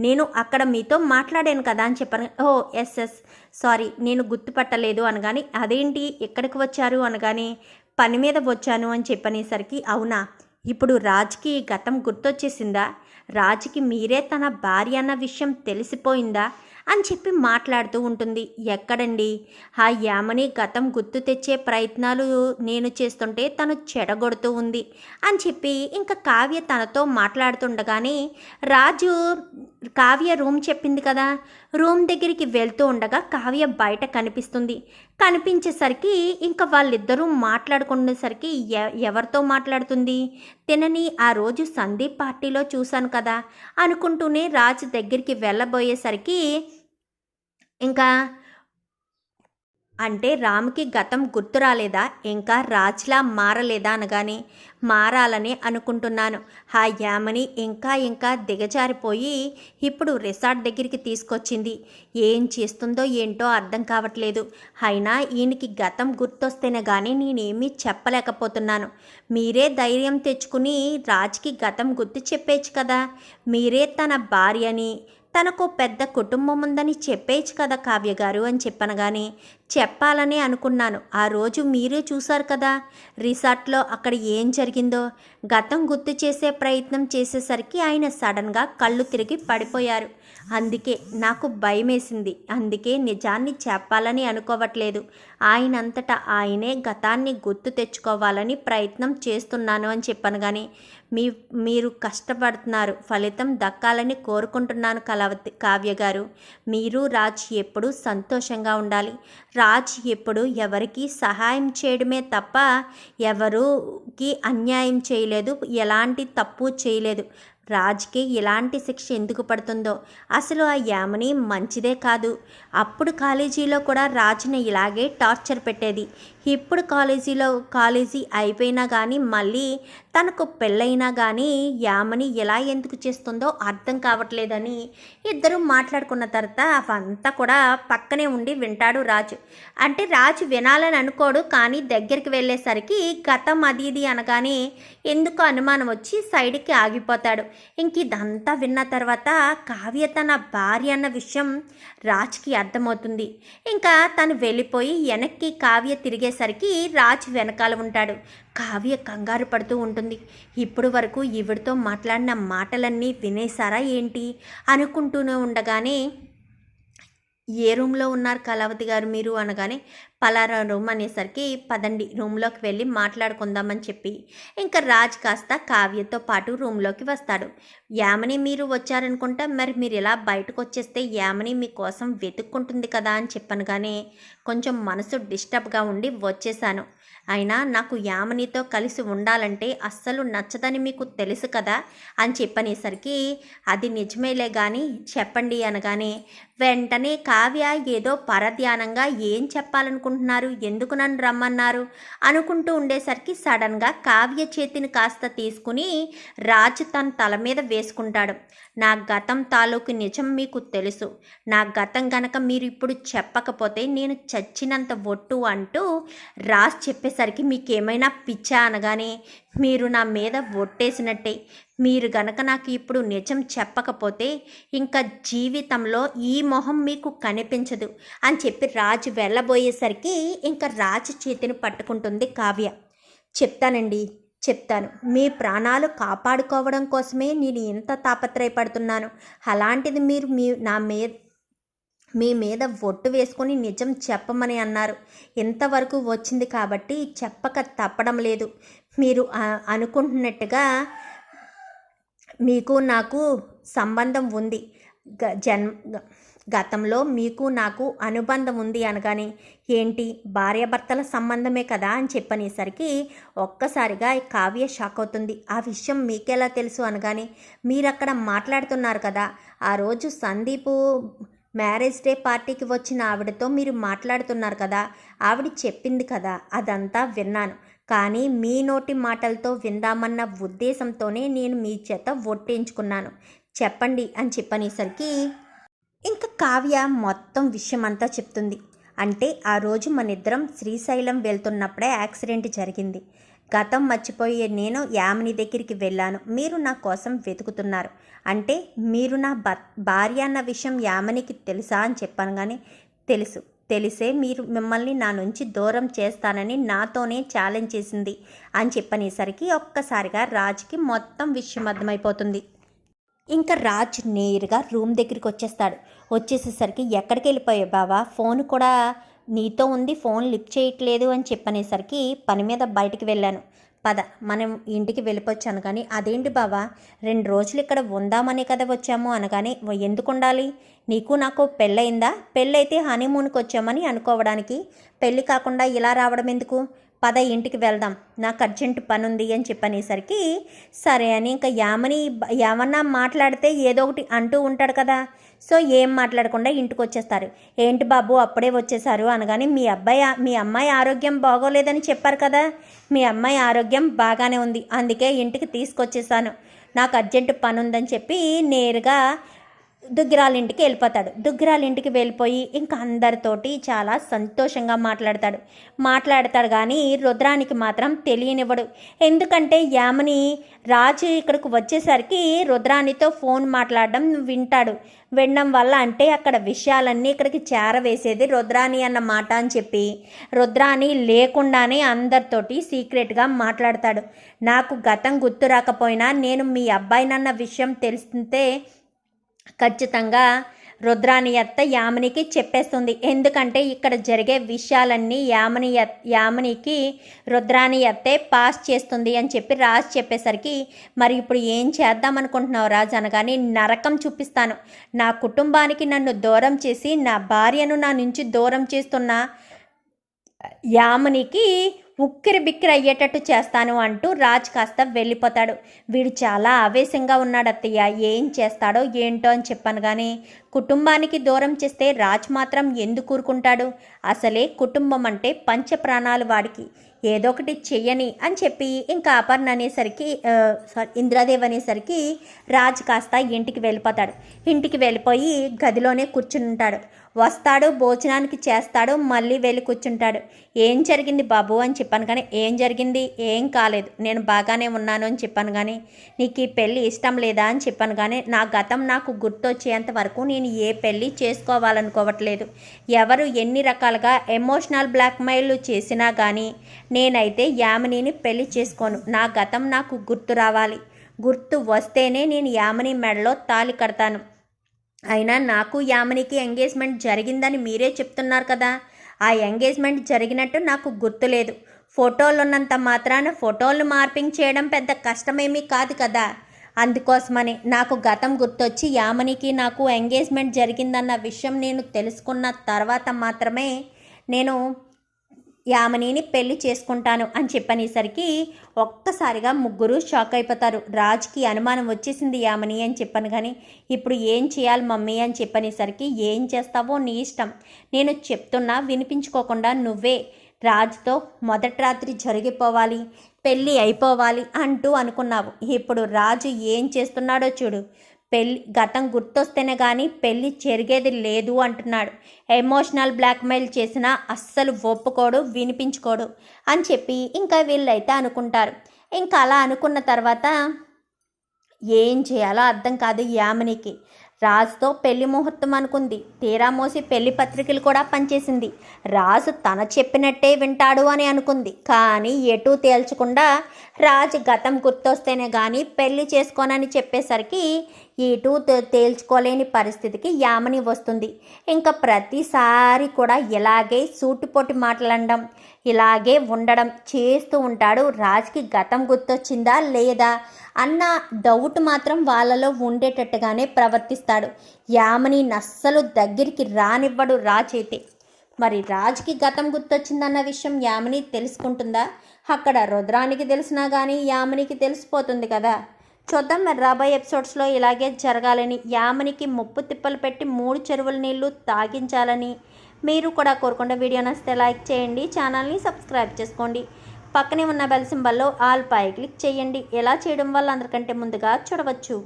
నేను అక్కడ మీతో మాట్లాడాను కదా అని చెప్పాను. ఓ ఎస్ ఎస్. సారీ నేను గుర్తుపట్టలేదు అనగాని అదేంటి? ఎక్కడికి వచ్చారు? అనగాని పని మీద వచ్చాను అని చెప్పనేసరికి అవునా? ఇప్పుడు రాజ్కి గతం గుర్తొచ్చేసిందా? రాజ్కి మీరే తన భార్య అన్న విషయం తెలిసిపోయిందా? అని చెప్పి మాట్లాడుతూ ఉంటుంది. ఎక్కడండి? ఆ యామని గతం గుర్తు తెచ్చే ప్రయత్నాలు నేను చేస్తుంటే తను చెడగొడుతూ ఉంది అని చెప్పి ఇంకా కావ్య తనతో మాట్లాడుతుండగానే రాజు కావ్య రూమ్ చెప్పింది కదా. రూమ్ దగ్గరికి వెళ్తూ ఉండగా కావ్య బయట కనిపిస్తుంది. కనిపించేసరికి ఇంకా వాళ్ళిద్దరూ మాట్లాడుకునేసరికి ఎ- ఎవరితో మాట్లాడుతుంది? తినని ఆ రోజు సందీప్ పార్టీలో చూశాను కదా. అనుకుంటూనే రాజు దగ్గరికి వెళ్ళబోయేసరికి ఇంకా అంటే రామ్కి గతం గుర్తు రాలేదా? ఇంకా రాజ్లా మారలేదా అనగానే మారాలని అనుకుంటున్నాను. ఆ యామని ఇంకా ఇంకా దిగజారిపోయి ఇప్పుడు రిసార్ట్ దగ్గరికి తీసుకొచ్చింది. ఏం చేస్తుందో ఏంటో అర్థం కావట్లేదు. అయినా ఈయనకి గతం గుర్తొస్తేనే కానీ నేనేమీ చెప్పలేకపోతున్నాను. మీరే ధైర్యం తెచ్చుకుని రాజ్కి గతం గుర్తు చెప్పేచ్చు కదా? మీరే తన భార్యని తనకు పెద్ద కుటుంబం ఉందని చెప్పేచ్చు కదా కావ్య గారు అని చెప్పనగానే చెప్పాలని అనుకున్నాను. ఆ రోజు మీరే చూశారు కదా రిసార్ట్లో అక్కడ ఏం జరిగిందో. గతం గుర్తు చేసే ప్రయత్నం చేసేసరికి ఆయన సడన్గా కళ్ళు తిరిగి పడిపోయారు. అందుకే నాకు భయమేసింది. అందుకే నిజాన్ని చెప్పాలని అనుకోవట్లేదు. ఆయనంతటా ఆయనే గతాన్ని గుర్తు తెచ్చుకోవాలని ప్రయత్నం చేస్తున్నాను అని చెప్పాను కానీ మీ మీరు కష్టపడుతున్నారు. ఫలితం దక్కాలని కోరుకుంటున్నాను కలవతి కావ్య గారు. మీరు రాజ్ ఎప్పుడూ సంతోషంగా ఉండాలి. రాజ్ ఎప్పుడు ఎవరికి సహాయం చేయడమే తప్ప ఎవరుకి అన్యాయం చేయలేదు. ఎలాంటి తప్పు చేయలేదు. రాజ్కి ఎలాంటి శిక్ష ఎందుకు పడుతుందో? అసలు ఆ యామని మంచిదే కాదు. అప్పుడు కాలేజీలో కూడా రాజుని ఇలాగే టార్చర్ పెట్టేది. ఇప్పుడు కాలేజీలో కాలేజీ అయిపోయినా కానీ మళ్ళీ తనకు పెళ్ళైనా కానీ యామని ఎలా ఎందుకు చేస్తుందో అర్థం కావట్లేదని ఇద్దరు మాట్లాడుకున్న తర్వాత అవంతా కూడా పక్కనే ఉండి వింటాడు రాజు. అంటే రాజు వినాలని అనుకోడు కానీ దగ్గరికి వెళ్ళేసరికి గతం అది ఇది అనగానే ఎందుకు అనుమానం వచ్చి సైడ్కి ఆగిపోతాడు. ఇంక ఇదంతా విన్న తర్వాత కావ్య తన భార్య అన్న విషయం రాజ్కి అర్థమవుతుంది. ఇంకా తను వెళ్ళిపోయి వెనక్కి కావ్య తిరిగే వచ్చేసరికి రాజ్ వెనకాల ఉంటాడు. కావ్య కంగారు పడుతూ ఉంటుంది. ఇప్పుడు వరకు ఈవిడితో మాట్లాడిన మాటలన్నీ వినేశారా ఏంటి? అనుకుంటూనే ఉండగానే ఏ రూమ్లో ఉన్నారు కళావతి గారు మీరు? అనగానే పలారా రూమ్ అనేసరికి పదండి రూమ్లోకి వెళ్ళి మాట్లాడుకుందామని చెప్పి. ఇంకా రాజ్ కాస్త కావ్యతో పాటు రూమ్లోకి వస్తాడు. యామని మీరు వచ్చారనుకుంటా మరి మీరు ఇలా బయటకు వచ్చేస్తే యామని మీకోసం వెతుక్కుంటుంది కదా అని చెప్పాను కానీ కొంచెం మనసు డిస్టర్బ్గా ఉండి వచ్చేసాను. అయినా నాకు యామనితో కలిసి ఉండాలంటే అస్సలు నచ్చదని మీకు తెలుసు కదా అని చెప్పనేసరికి అది నిజమేలే కానీ చెప్పండి అనగానే వెంటనే కావ్య ఏదో పరధ్యానంగా ఏం చెప్పాలనుకుంటున్నాను అనుకుంటున్నారు? ఎందుకు నన్ను రమ్మన్నారు? అనుకుంటూ ఉండేసరికి సడన్గా కావ్య చేతిని కాస్త తీసుకుని రాజు తన తల మీద వేసుకుంటాడు. నా గతం తాలూకు నిజం మీకు తెలుసు. నా గతం గనక మీరు ఇప్పుడు చెప్పకపోతే నేను చచ్చినంత ఒట్టు అంటూ రాజ్ చెప్పేసరికి మీకేమైనా పిచ్చా అనగానే మీరు నా మీద ఒట్టేసినట్టే. మీరు గనక నాకు ఇప్పుడు నిజం చెప్పకపోతే ఇంకా జీవితంలో ఈ మొహం మీకు కనిపించదు అని చెప్పి రాజు వెళ్ళబోయేసరికి ఇంకా రాజు చేతిని పట్టుకుంటుంది కావ్య. చెప్తానండి చెప్తాను. మీ ప్రాణాలు కాపాడుకోవడం కోసమే నేను ఎంత తాపత్రయపడుతున్నాను. అలాంటిది మీరు మీ నా మీద మీ మీద ఒట్టు వేసుకొని నిజం చెప్పమని అన్నారు. ఇంతవరకు వచ్చింది కాబట్టి చెప్పక తప్పడం లేదు. మీరు అనుకుంటున్నట్టుగా మీకు నాకు సంబంధం ఉంది. గ జన్ గ- గతంలో మీకు నాకు అనుబంధం ఉంది అనగానే ఏంటి? భార్యాభర్తల సంబంధమే కదా అని చెప్పనేసరికి ఒక్కసారిగా కావ్య షాక్ అవుతుంది. ఆ విషయం మీకెలా తెలుసు అనగానే మీరు అక్కడ మాట్లాడుతున్నారు కదా. ఆ రోజు సందీపు మ్యారేజ్ డే పార్టీకి వచ్చిన ఆవిడతో మీరు మాట్లాడుతున్నారు కదా. ఆవిడ చెప్పింది కదా. అదంతా విన్నాను. కానీ మీ నోటి మాటలతో విందామన్న ఉద్దేశంతోనే నేను మీ చేత ఒట్టించుకున్నాను చెప్పండి అని చెప్పనేసరికి ఇంకా కావ్య మొత్తం విషయం అంతా చెప్తుంది. అంటే ఆ రోజు మన ఇద్దరం శ్రీశైలం వెళ్తున్నప్పుడే యాక్సిడెంట్ జరిగింది. గతం మర్చిపోయే నేను యామిని దగ్గరికి వెళ్ళాను. మీరు నా కోసం వెతుకుతున్నారు. అంటే మీరు నా భార్య అన్న విషయం యామినికి తెలుసా అని చెప్పాను కానీ తెలుసు. తెలిసే మీరు మిమ్మల్ని నా నుంచి దూరం చేస్తానని నాతోనే ఛాలెంజ్ చేసింది అని చెప్పనేసరికి ఒక్కసారిగా రాజ్కి మొత్తం విషయం అర్థమైపోతుంది. ఇంకా రాజ్ నేరుగా రూమ్ దగ్గరికి వచ్చేస్తాడు. వచ్చేసేసరికి ఎక్కడికి వెళ్ళిపోయావు బావా? ఫోన్ కూడా నీతో ఉంది ఫోన్ లిఫ్ట్ చేయట్లేదు అని చెప్పనేసరికి పని మీద బయటికి వెళ్ళాను. పద మనం ఇంటికి వెళ్ళిపోవచ్చాను కానీ అదేంటి బావా? రెండు రోజులు ఇక్కడ ఉందామనే కదా వచ్చాము అనగానే ఎందుకు ఉండాలి నీకు నాకు పెళ్ళయిందా? పెళ్ళైతే హనీమూన్కి వచ్చామని అనుకోవడానికి. పెళ్ళి కాకుండా ఇలా రావడం ఎందుకు? పద ఇంటికి వెళ్దాం. నాకు అర్జెంట్ పని ఉంది అని చెప్పనేసరికి సరే అని ఇంకా యామని ఏమన్నా మాట్లాడితే ఏదో ఒకటి అంటూ ఉంటాడు కదా. సో ఏం మాట్లాడకుండా ఇంటికి వచ్చేస్తారు ఏంటి బాబు అప్పుడే వచ్చేసారు అనగానే మీ అబ్బాయి మీ అమ్మాయి ఆరోగ్యం బాగోలేదని చెప్పారు కదా? మీ అమ్మాయి ఆరోగ్యం బాగానే ఉంది అందుకే ఇంటికి తీసుకొచ్చేసాను నాకు అర్జెంట్ పని ఉందని చెప్పి నేరుగా దుగ్గిరాల ఇంటికి వెళ్ళిపోతాడు. దుగ్గిరాల ఇంటికి వెళ్ళిపోయి ఇంకా అందరితోటి చాలా సంతోషంగా మాట్లాడతాడు. మాట్లాడతాడు కానీ రుద్రానికి మాత్రం తెలియనివ్వడు. ఎందుకంటే యామని రాజు ఇక్కడికి వచ్చేసరికి రుద్రానితో ఫోన్ మాట్లాడడం వింటాడు. వినడం వల్ల అంటే అక్కడ విషయాలన్నీ ఇక్కడికి చేరవేసేది రుద్రాని అన్న మాట అని చెప్పి రుద్రాని లేకుండానే అందరితోటి సీక్రెట్గా మాట్లాడతాడు. నాకు గతం గుర్తు రాకపోయినా నేను మీ అబ్బాయినన్న విషయం తెలిస్తే ఖచ్చితంగా రుద్రాని అత్త యామినికి చెప్పేస్తుంది. ఎందుకంటే ఇక్కడ జరిగే విషయాలన్నీ యామని యామినికి రుద్రాని అత్తే పాస్ చేస్తుంది అని చెప్పి రాజు చెప్పేసరికి మరి ఇప్పుడు ఏం చేద్దాం అనుకుంటున్నావు రాజు? అనగానే నరకం చూపిస్తాను. నా కుటుంబానికి నన్ను దూరం చేసి నా భార్యను నా నుంచి దూరం చేస్తున్న యామనికి ఉక్కిరి బిక్కిరి అయ్యేటట్టు చేస్తాను అంటూ రాజ్ కాస్త వెళ్ళిపోతాడు. వీడు చాలా ఆవేశంగా ఉన్నాడు అత్తయ్య ఏం చేస్తాడో ఏంటో అని చెప్పాను కానీ కుటుంబానికి దూరం చేస్తే రాజ్ మాత్రం ఎందుకు ఊరుకుంటాడు? అసలే కుటుంబం అంటే పంచ ప్రాణాలు వాడికి. ఏదో ఒకటి చెయ్యని అని చెప్పి ఇంకా అపర్ణ అనేసరికి సారీ ఇంద్రాదేవ్ అనేసరికి రాజ్ కాస్త ఇంటికి వెళ్ళిపోతాడు. ఇంటికి వెళ్ళిపోయి గదిలోనే కూర్చుని ఉంటాడు. వస్తాడు భోజనానికి చేస్తాడు మళ్ళీ వెళ్ళి కూర్చుంటాడు. ఏం జరిగింది బాబు అని చెప్పాను కానీ ఏం జరిగింది? ఏం కాలేదు. నేను బాగానే ఉన్నాను అని చెప్పాను కానీ నీకు ఈ పెళ్ళి ఇష్టం లేదా అని చెప్పాను కానీ నా గతం నాకు గుర్తొచ్చేంత వరకు నేను ఏ పెళ్ళి చేసుకోవాలనుకోవట్లేదు. ఎవరు ఎన్ని రకాలుగా ఎమోషనల్ బ్లాక్మెయిల్ చేసినా కానీ నేనైతే యామినిని పెళ్ళి చేసుకోను. నా గతం నాకు గుర్తు రావాలి. గుర్తు వస్తేనే నేను యామిని మెడలో తాలి కడతాను. అయినా నాకు యామినికి ఎంగేజ్మెంట్ జరిగిందని మీరే చెప్తున్నారు కదా. ఆ ఎంగేజ్మెంట్ జరిగినట్టు నాకు గుర్తులేదు. ఫోటోలు ఉన్నంత మాత్రాన ఫోటోలు మార్పింగ్ చేయడం పెద్ద కష్టమేమీ కాదు కదా. అందుకోసమని నాకు గతం గుర్తొచ్చి యామనికి నాకు ఎంగేజ్మెంట్ జరిగిందన్న విషయం నేను తెలుసుకున్న తర్వాత మాత్రమే నేను యామనిని పెళ్ళి చేసుకుంటాను అని చెప్పనేసరికి ఒక్కసారిగా ముగ్గురు షాక్ అయిపోతారు. రాజ్కి అనుమానం వచ్చేసింది యామని అని చెప్పాను కానీ ఇప్పుడు ఏం చేయాలి మమ్మీ అని చెప్పనేసరికి ఏం చేస్తావో నీ ఇష్టం. నేను చెప్తున్నా వినిపించుకోకుండా నువ్వే రాజుతో మొదటి రాత్రి జరిగిపోవాలి పెళ్ళి అయిపోవాలి అంటూ అనుకున్నావు. ఇప్పుడు రాజు ఏం చేస్తున్నాడో చూడు. పెళ్ళి గతం గుర్తొస్తేనే కానీ పెళ్ళి జరిగేది లేదు అంటున్నాడు. ఎమోషనల్ బ్లాక్మెయిల్ చేసినా అస్సలు ఒప్పుకోడు వినిపించుకోడు అని చెప్పి ఇంకా వీళ్ళైతే అనుకుంటారు. ఇంకా అలా అనుకున్న తర్వాత ఏం చేయాలో అర్థం కాదు యామినికి. రాజుతో పెళ్ళి ముహూర్తం అనుకుంది. తీరా మోసి పెళ్ళి పత్రికలు కూడా పనిచేసింది. రాజు తన చెప్పినట్టే వింటాడు అని అనుకుంది. కానీ ఎటూ తేల్చకుండా రాజు గతం గుర్తొస్తేనే కానీ పెళ్ళి చేసుకోనని చెప్పేసరికి ఇటు తేల్చుకోలేని పరిస్థితికి యామని వస్తుంది. ఇంకా ప్రతిసారి కూడా ఇలాగే సూటిపోటి మాట్లాడడం ఇలాగే ఉండడం చేస్తూ ఉంటాడు. రాజుకి గతం గుర్తొచ్చిందా లేదా అన్న డౌట్ మాత్రం వాళ్ళలో ఉండేటట్టుగానే ప్రవర్తిస్తాడు. యామని నస్సలు దగ్గరికి రానివ్వడు రాజైతే. మరి రాజుకి గతం గుర్తొచ్చిందన్న విషయం యామిని తెలుసుకుంటుందా? అక్కడ రుద్రానికి తెలిసినా కానీ యామినికి తెలిసిపోతుంది కదా. చూద్దాం. మరి రాబోయే ఎపిసోడ్స్లో ఇలాగే జరగాలని యామనికి ముప్పు తిప్పలు పెట్టి మూడు చెరువుల నీళ్ళు తాగించాలని మీరు కూడా కోరుకుంటే వీడియో నచ్చితే లైక్ చేయండి ఛానల్ని సబ్స్క్రైబ్ చేసుకోండి. పక్కనే ఉన్న బెల్ సింబల్లో ఆల్ పై క్లిక్ చేయండి. ఎలా చేయడం వల్ల అందరికంటే ముందుగా చూడవచ్చు.